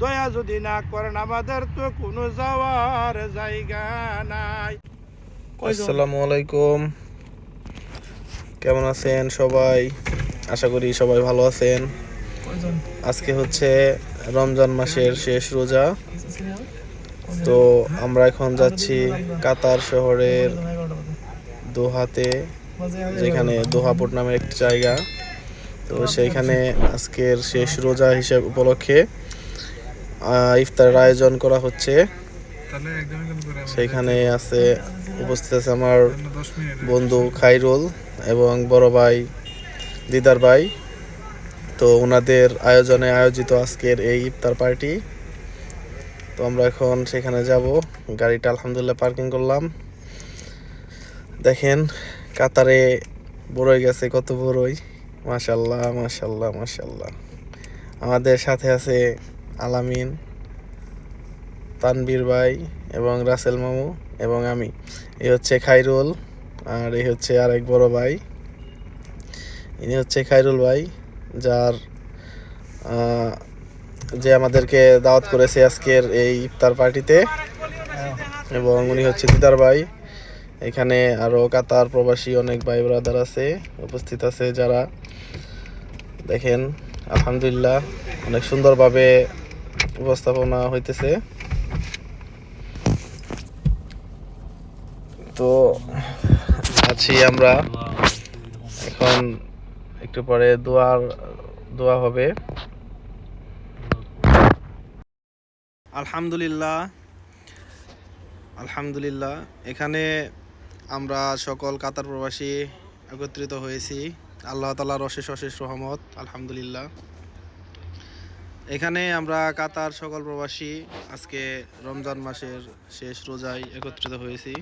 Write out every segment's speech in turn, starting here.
দয়া যদি না করেন আমাদের তো কোনো যাওয়ার জায়গা নাই। আসসালামু আলাইকুম। কেমন আছেন সবাই? আশা করি সবাই ভালো আছেন। আজকে হচ্ছে রমজান মাসের শেষ রোজা। তো আমরা এখন যাচ্ছি কাতার শহরের দোহাতে যেখানে দোহাপুর নামের একটি জায়গা। তো সেইখানে আজকের শেষ রোজা হিসেব উপলক্ষে ইফতারের আয়োজন করা হচ্ছে। সেইখানে আছে উপস্থিত আছে আমার বন্ধু খাইরুল এবং বড় ভাই দিদার ভাই। তো ওনাদের আয়োজনে আয়োজিত আজকের এই ইফতার পার্টি। তো আমরা এখন সেখানে যাব। গাড়িটা আলহামদুলিল্লাহ পার্কিং করলাম। দেখেন কাতারে বড়ই গেছে কত বড়ই। মাশাল্লাহ মাশাল্লাহ মাশাল্লাহ আমাদের সাথে আছে আলামিন তানবীর ভাই এবং রাসেল মামু এবং আমি। এই হচ্ছে খাইরুল আর এই হচ্ছে আরেক বড় ভাই। ইনি হচ্ছে খাইরুল ভাই, যার যে আমাদেরকে দাওয়াত করেছে আজকের এই ইফতার পার্টিতে। এবং উনি হচ্ছে দিদার ভাই। এখানে আরও কাতার প্রবাসী অনেক ভাই ব্রাদার আছে, উপস্থিত আছে যারা। দেখেন, আলহামদুলিল্লাহ, অনেক সুন্দরভাবে উপস্থাপনা হইতেছে। তো আছি আমরা। এখন একটু পরে দোয়ার, দোয়া হবে। আলহামদুলিল্লাহ আলহামদুলিল্লাহ। এখানে আমরা সকল কাতার প্রবাসী একত্রিত হয়েছি। আল্লাহ তালার অশেষ অশেষ রহমত, আলহামদুলিল্লাহ। এখানে আমরা কাতার সকল প্রবাসী আজকে রমজান মাসের শেষ রোজায় একত্রিত হয়েছি।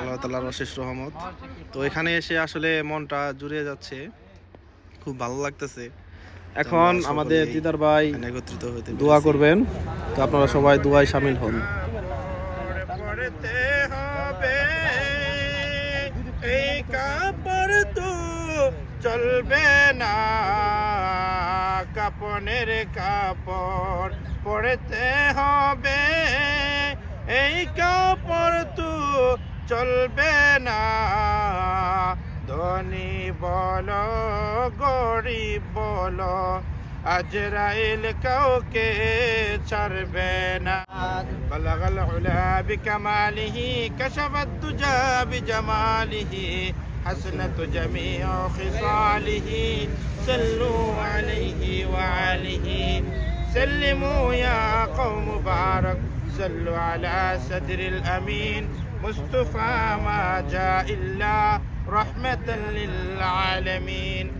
আল্লাহ তালার অশেষ রহমত। তো এখানে এসে আসলে মনটা জুড়ে যাচ্ছে। খুব ভালো লাগতেছে। এখন আমাদের দিদার ভাই একত্রিত হতে দোয়া করবেন। তো আপনারা সবাই দোয়ায় সামিল হন। এই কাপড় তো চলবে না কাপনের কাপড় পড়তে হবে এই কাপড় তো চলবে না ধনী বলো গরিব বলো আজরাইল কাউকে ছাড়বে না بلغ العلا بكماله كشف الدجى بجماله حسنة جميع خصاله صلوا عليه وعليه سلموا يا قوم بارك صلوا على صدر الأمين. مصطفى ما جاء إلا رحمة للعالمين.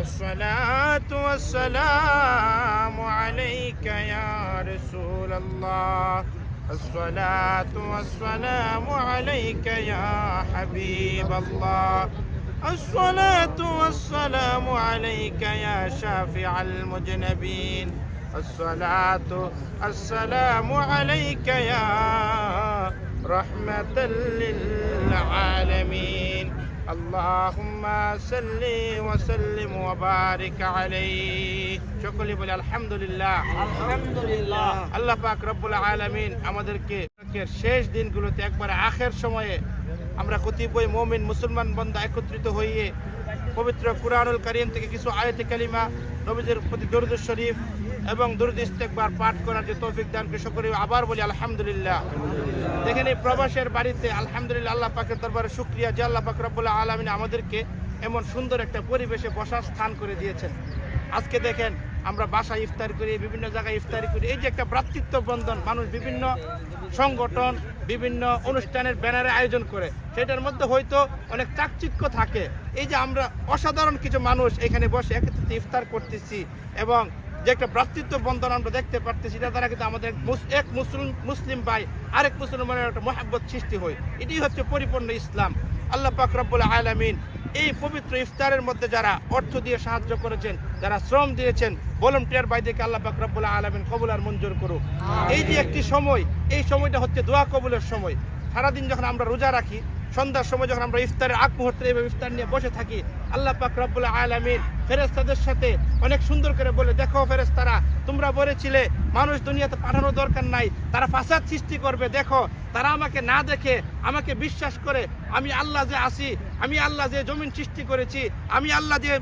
الصلاة والسلام عليك يا رسول الله. الصلاة والسلام عليك يا حبيب الله. الصلاة والسلام عليك يا شافع المجنبين. الصلاة السلام عليك يا رحمة للعالمين. اللهم صل وسلم وبارك عليه সকলে বলে আলহামদুলিল্লাহ আলহামদুলিল্লাহ আল্লাহ পাক রব্বুল আলামিন আমাদেরকে শেষ দিনগুলোতে একবার আখের সময়ে আমরা কতিপয় মমিন মুসলমান বন্ধা একত্রিত হয়ে পবিত্র কুরআনুল কারীম থেকে কিছু আয়াতে কালিমা নবীদের প্রতি দরুদ শরীফ এবং দরুদ ইস্তেকবার পাঠ করার যে তৌফিক দান কৃষক করি, আবার বলি আলহামদুলিল্লাহ। দেখেন এই প্রবাসের বাড়িতে আলহামদুলিল্লাহ আল্লাহ পাকের দরবারে শুক্রিয়া, যে আল্লাহ পাক রব্বুল আলামিন আমাদেরকে এমন সুন্দর একটা পরিবেশে বসার স্থান করে দিয়েছেন। আজকে দেখেন আমরা বাসায় ইফতার করি, বিভিন্ন জায়গায় ইফতারি করি। এই যে একটা ভ্রাতৃত্ব বন্ধন মানুষ বিভিন্ন সংগঠন, বিভিন্ন অনুষ্ঠানের ব্যানারে আয়োজন করে, সেটার মধ্যে হয়তো অনেক চাকচিক্য থাকে। এই যে আমরা অসাধারণ কিছু মানুষ এখানে বসে একত্রিত ইফতার করতেছি এবং যে একটা ভ্রাতৃত্ব বন্ধন আমরা দেখতে পারতেছি এটা দ্বারা কিন্তু আমাদের এক মুসলিম মুসলিম ভাই আরেক মুসলমানের একটা মহাব্বত সৃষ্টি হয়। এটি হচ্ছে পরিপূর্ণ ইসলাম। আল্লাহ পাক রব্বুল আলামিন এই পবিত্র ইফতারের মধ্যে যারা অর্থ দিয়ে সাহায্য করেছেন যারা শ্রম দিয়েছেন ভলেন্টিয়ার বাইদেরকে আল্লাহ পাক রব্বুল আলামিন কবুল আর মঞ্জুর করুক। এই যে একটি সময় এই সময়টা হচ্ছে দোয়া কবুলের সময়। সারাদিন যখন আমরা রোজা রাখি সন্ধ্যার সময় যখন আমরা ইফতারের আগ মুহূর্তে এইভাবে ইফতার নিয়ে বসে থাকি আল্লাহ পাক রব্বুল আলামিন ফেরেশতাদের সাথে অনেক সুন্দর করে বলে, দেখো ফেরেশতারা, তোমরা বলেছিলে মানুষ দুনিয়াতে পাঠানোর দরকার নাই, তারা ফাসাদ সৃষ্টি করবে, দেখো, তারা আমাকে না দেখে আমাকে বিশ্বাস করে, আমি আল্লাহ যে আসি, আমি আল্লাহ যে জমিন সৃষ্টি করেছি, আমি আল্লাহ যে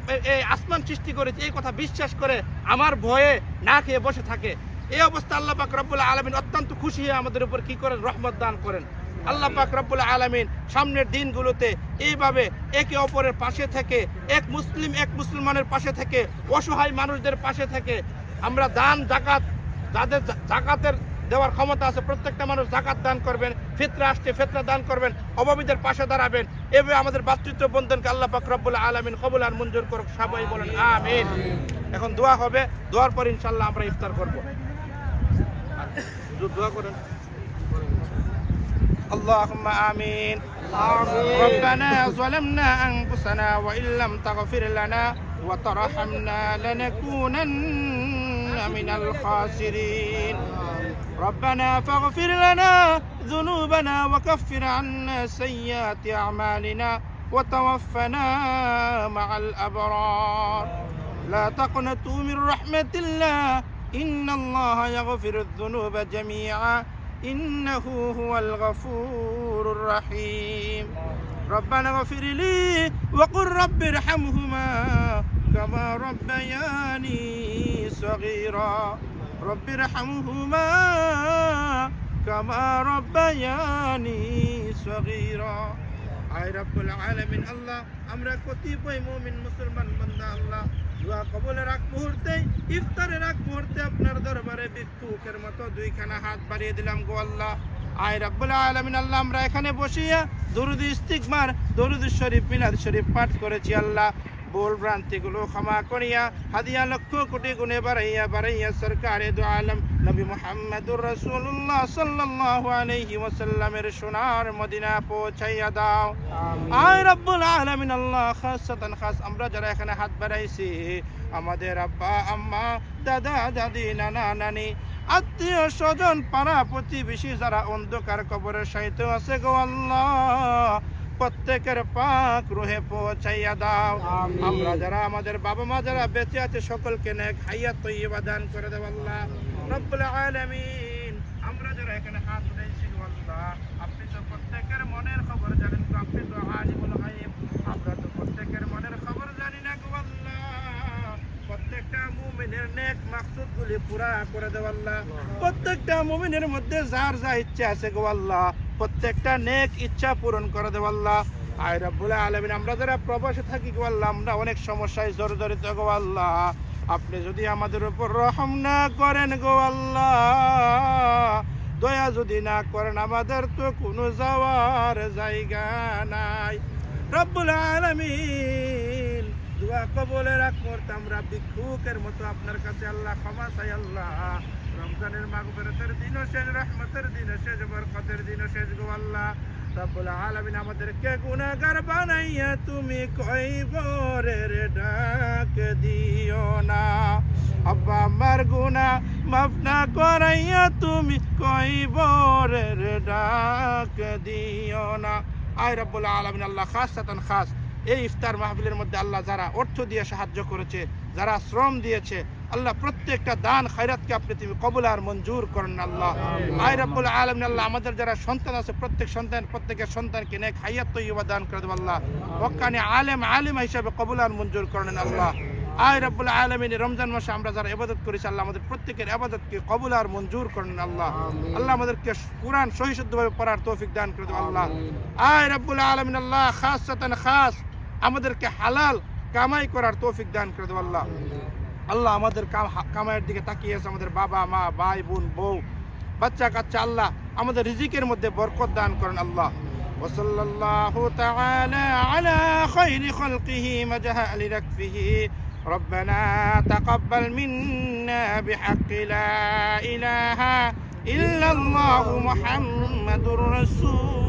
আসমান সৃষ্টি করেছি, এই কথা বিশ্বাস করে আমার ভয়ে না খেয়ে বসে থাকে। এই অবস্থা আল্লাহ পাক রব্বুল আলমিন অত্যন্ত খুশি হয়ে আমাদের উপর কি করেন? রহমত দান করেন। আল্লাহ পাক রব্বুল আলমিন সামনের দিনগুলোতে এইভাবে একে অপরের পাশে থেকে, এক মুসলিম এক মুসলমানের পাশে থেকে, অসহায় মানুষদের পাশে থেকে আমরা দান, জাকাত, যাদের জাকাতের দেওয়ার ক্ষমতা আছে, প্রত্যেকটা মানুষ জাকাত দান করবেন, ফিতরা আসছে, ফিতরা দান করবেন, অভাবীদের পাশে দাঁড়াবেন। এভাবে আমাদের ভাতৃত্ব বন্ধনকে আল্লাহ পাক রব্বুল আলমিন কবুল আর মঞ্জুর করুক, সবাই বলেন আমিন। এখন দোয়া হবে, দোয়ার পর ইনশাল্লাহ আমরা ইফতার করব। দোয়া করেন। اللهم آمين. ربنا ظلمنا أنفسنا وإن لم تغفر لنا وترحمنا لنكونن من الخاسرين. ربنا فاغفر لنا ذنوبنا وكفر عنا سيئات أعمالنا وتوفنا مع الأبرار. لا تقنطوا من رحمة الله. إن الله يغفر الذنوب جميعا. إنه هو الغفور الرحيم. ربنا اغفر لي وقل رب ارحمهما كما ربياني صغيرا. رب ارحمهما كما ربياني صغيرا. আয় রব্বুল আলমিন, আল্লাহ, আমরা কতিপয় মমিন মুসলমান বান্দা, আল্লাহ, দোয়া কবুলের আগ মুহূর্তে, ইফতারের আগ মুহূর্তে আপনার দরবারে ভিক্ষুকের মতো দুইখানা হাত বাড়িয়ে দিলাম গো আল্লাহ। আয় রব্বুল আলমিন, আল্লাহ, আমরা এখানে বসিয়া দরুদ ইস্তিকমার দরুদ শরীফ, মিলাদ শরীফ পাঠ করেছি আল্লাহ। ভুল ভ্রান্তিগুলো ক্ষমা করিয়া হাদিয়া লক্ষ কোটি গুণে বাড়াইয়া বাড়াইয়া সরকারে দু আলম নবী মোহাম্মদুর রসুল্লাহ সাল্লাল্লাহু আলাইহি ওয়াসাল্লামের সোনার মদিনা পৌঁছাইয়া দাও আয় রব্বুল আলামিন আল্লাহ খাসাতান খাস আমরা যারা এখানে হাত বাড়াইছি আমাদের আব্বা আম্মা দাদা দাদি নানা নানি আত্মীয় স্বজন পাড়া প্রতিবেশী যারা অন্ধকার কবরের সাহিত্য আছে গো আল্লাহ প্রত্যেকের পাক রুহে পৌঁছাইয়া দাও। আমরা যারা আমাদের বাবা মা যারা বেঁচে আছে সকলকে নেক হাইয়াত তৈবা দান করে দেব আল্লাহ। রব্বুল আলামিন। আমরা যারা এখানে হাত উঠাইছি গো আল্লাহ আপনি তো প্রত্যেকের মনের খবর জানেন তো আপনি তো আলিমুল গায়ব আমরা তো প্রত্যেকের মনের খবর জানি না গো আল্লাহ। প্রত্যেকটা মুমিনের নেক মাকসুদ গুলি পুরা করে দেব আল্লাহ। প্রত্যেকটা মুমিনের মধ্যে যার যা ইচ্ছে আছে গো আল্লাহ। প্রত্যেকটা নেক ইচ্ছা পূরণ করে দেব আল্লাহ। আয় রব্বুল আলমিন, আমরা যারা প্রবাসে থাকি গো আল্লাহ, আমরা অনেক সমস্যায় জর্জরিত গো আল্লাহ। আপনি যদি আমাদের উপর রহম না করেন গো আল্লাহ, দয়া যদি না করেন, আমাদের তো কোনো যাওয়ার জায়গা নাই। রব্বুল আলমিন, দোয়া কবলের আগ মুহূর্তে আমরা ভিক্ষুকের মতো আপনার কাছে আল্লাহ, ক্ষমা চাই আল্লাহ। রমজানের মাগফিরাতের দিনও শেষ, রহমতের দিনও শেষ, বরকতের দিনও শেষ গো আল্লাহ। রব্বুল আলামিন আমাদেরকে গুনাহগার বানাইয়া তুমি কইবরের ডাক দিও না। আব্বা আমার গুনাহ মাফ না করাইয়া তুমি কইবরের ডাক দিও না। আয় রব্বুল আলামিন, আল্লাহ খাসাতান খাস। এই ইফতার মাহফিলের মধ্যে আল্লাহ যারা অর্থ দিয়ে সাহায্য করেছে, যারা শ্রম দিয়েছে আল্লাহ প্রত্যেকটা দান খায়রাতকে আপনি তুমি কবুল আর মঞ্জুর করেন আল্লাহ। আয় রব্বুল আলমিন আল্লাহ আমাদের যারা সন্তান আছে প্রত্যেক সন্তান প্রত্যেকের সন্তানকে নেক হাইয়াত তৈবা দান করে দেব আল্লাহ। ওকানি আলেম আলিম হিসাবে কবুল আর মঞ্জুর করেন আল্লাহ। আয় রব্বুল আলমিন রমজান মাসে আমরা যারা ইবাদত করেছি আল্লাহ আমাদের প্রত্যেকের ইবাদতকে কবুল আর মঞ্জুর করেন আল্লাহ। আল্লাহ আমাদেরকে কোরআন সহিশুদ্ধভাবে পড়ার তৌফিক দান করে দেব আল্লাহ। আয় রব্বুল আলমিন আল্লাহ খাস খাস আমাদেরকে হালাল কামাই করার তৌফিক দান করে দেব আল্লাহ। আল্লাহ আমাদের কাম- হা- কামাইয়ের দিকে তাকিয়ে আছে আমাদের বাবা মা ভাই বোন বউ বাচ্চা কাচ্চা আল্লাহ আমাদের রিজিকের মধ্যে বরকত দান করেন আল্লাহ وصلى الله تعالى على خير خلقه مجهل ركفه ربنا تقبل منا بحق لا إله إلا الله محمد رسول